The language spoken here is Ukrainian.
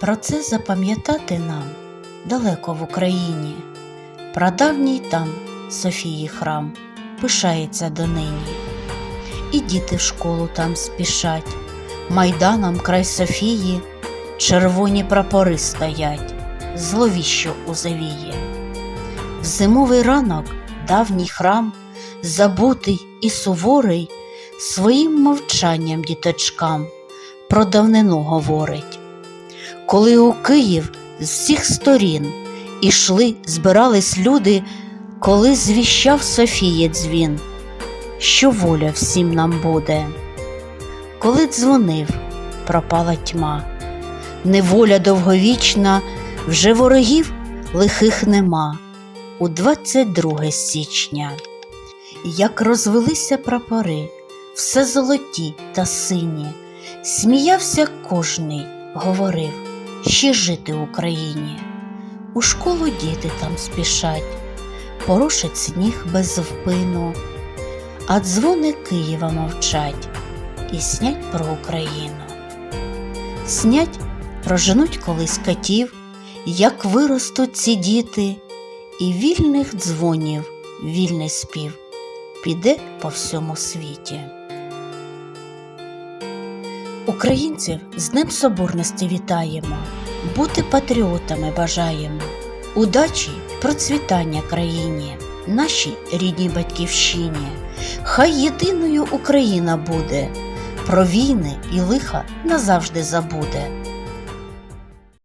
Про це запам'ятати нам далеко в Україні. Прадавній там Софії храм пишається донині. І діти в школу там спішать, майданом край Софії червоні прапори стоять, зловіщо у завії. В зимовий ранок давній храм, забутий і суворий, своїм мовчанням діточкам про давнину говорить. Коли у Київ з всіх сторін ішли, збирались люди, коли звіщав Софії дзвін, що воля всім нам буде. Коли дзвонив, пропала тьма, неволя довговічна, вже ворогів лихих нема. У 22 січня, як розвелися прапори, все золоті та сині, сміявся кожний, говорив, ще жити в Україні. У школу діти там спішать, порошить сніг без впину, а дзвони Києва мовчать і снять про Україну. Снять проженуть колись катів, як виростуть ці діти, і вільних дзвонів вільний спів піде по всьому світі. Українців з Днем Соборності вітаємо, бути патріотами бажаємо, удачі, процвітання країні, нашій рідній батьківщині. Хай єдиною Україна буде, про війни і лиха назавжди забуде.